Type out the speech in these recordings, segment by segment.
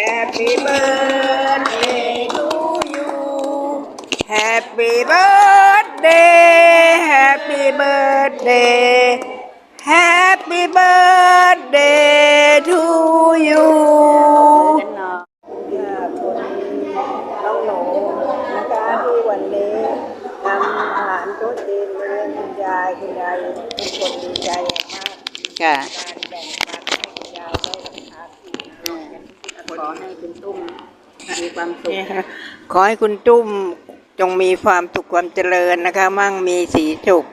Happy birthday to you Happy birthday Happy birthday Happy birthday to you น้องหนูนะคะที่วันนี้นำอาหารโต๊ะจีนมาเลี้ยงคุณยายคุณยายทุกคนดีใจอย่างมาก ค่ะ การ มีความสุขนี่ค่ะขอให้คุณตุ้มจงมีความสุขความเจริญนะคะ มั่งมีสีสุข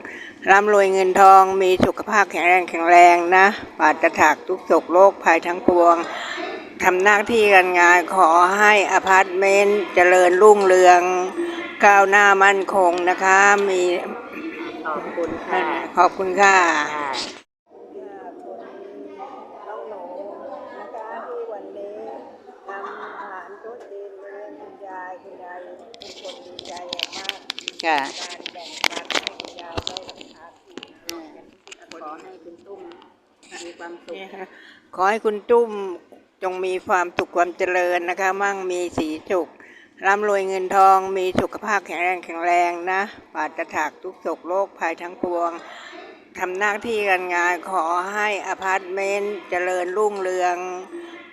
ร่ำรวยเงินทองมีสุขภาพแข็งแรงแข็งแรงนะปราศจากทุกโศกโรคภัยทั้งปวงทำหน้าที่การงานขอให้อพาร์ตเมนต์เจริญรุ่งเรืองก้าวหน้ามั่นคงนะคะ มีขอบคุณค่ะขอบคุณค่ะ ค่ะการแบ่งปันให้คุณยายได้รับทานที่ขอให้คุณตุ้มมีความสุขนี่ค่ะขอให้คุณตุ้มจงมีความสุขความเจริญนะคะ มั่งมีสีสุขร่ำรวยเงินทองมีสุขภาพแข็งแรงแข็งแรงนะปราศจากทุกโศกโรคภัยทั้งปวงทำหน้าที่การงานขอให้อพาร์ตเมนต์เจริญรุ่งเรือง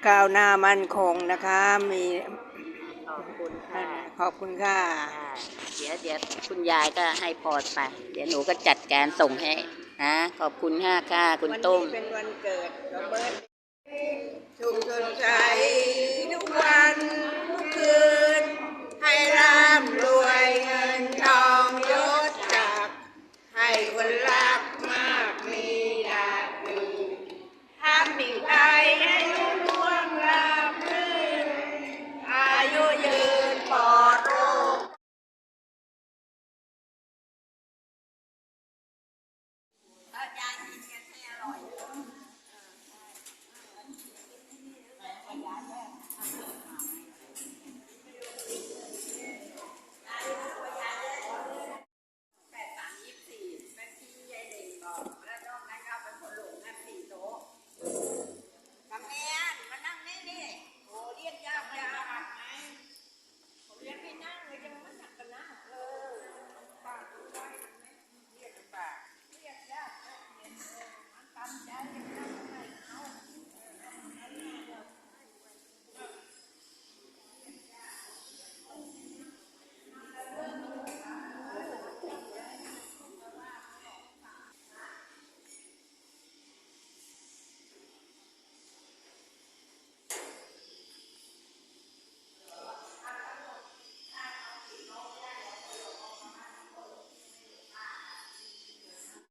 ก้าวหน้ามั่นคงนะคะ มีขอบคุณค่ะ ขอบคุณค่ะ เดี๋ยวเดี๋ยวคุณยายก็ให้พรไป เดี๋ยวหนูก็จัดการส่งให้นะขอบคุณค่ะค่ะคุณตุ้ม วันนี้เป็นวันเกิดโรเบิร์ตชุมชนไทย